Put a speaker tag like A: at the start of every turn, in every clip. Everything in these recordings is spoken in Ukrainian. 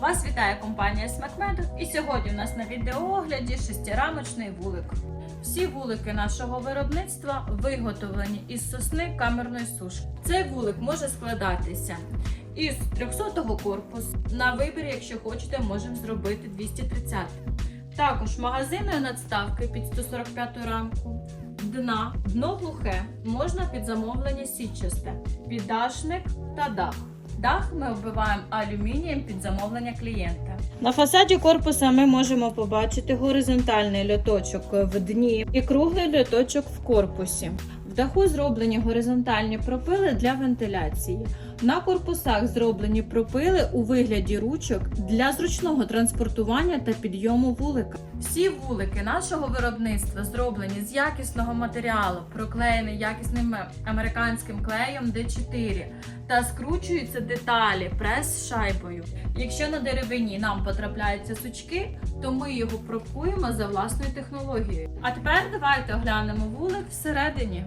A: Вас вітає компанія Смакмедок і сьогодні у нас на відеоогляді шестирамочний вулик. Всі вулики нашого виробництва виготовлені із сосни камерної сушки. Цей вулик може складатися із 300-го корпусу. На вибір, якщо хочете, можемо зробити 230 Також магазинної надставки під 145 рамку. Дна, дно глухе, можна під замовлення сітчасте, піддашник та дах. Дах ми оббиваємо алюмінієм під замовлення клієнта. На фасаді корпуса ми можемо побачити горизонтальний льоточок в дні і круглий льоточок в корпусі. В даху зроблені горизонтальні пропили для вентиляції. На корпусах зроблені пропили у вигляді ручок для зручного транспортування та підйому вулика. Всі вулики нашого виробництва зроблені з якісного матеріалу, проклеєний якісним американським клеєм D4 та скручуються деталі прес шайбою. Якщо на деревині нам потрапляються сучки, то ми його пропкуємо за власною технологією. А тепер давайте оглянемо вулик всередині.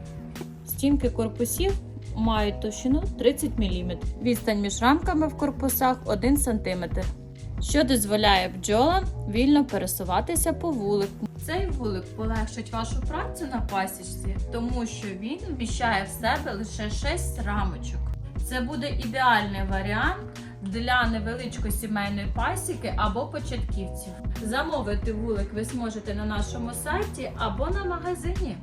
A: Стінки корпусів мають товщину 30 мм. Відстань між рамками в корпусах 1 см, що дозволяє бджолам вільно пересуватися по вулику. Цей вулик полегшить вашу працю на пасічці, тому що він вміщає в себе лише 6 рамочок. Це буде ідеальний варіант для невеличкої сімейної пасіки або початківців. Замовити вулик ви зможете на нашому сайті або на магазині.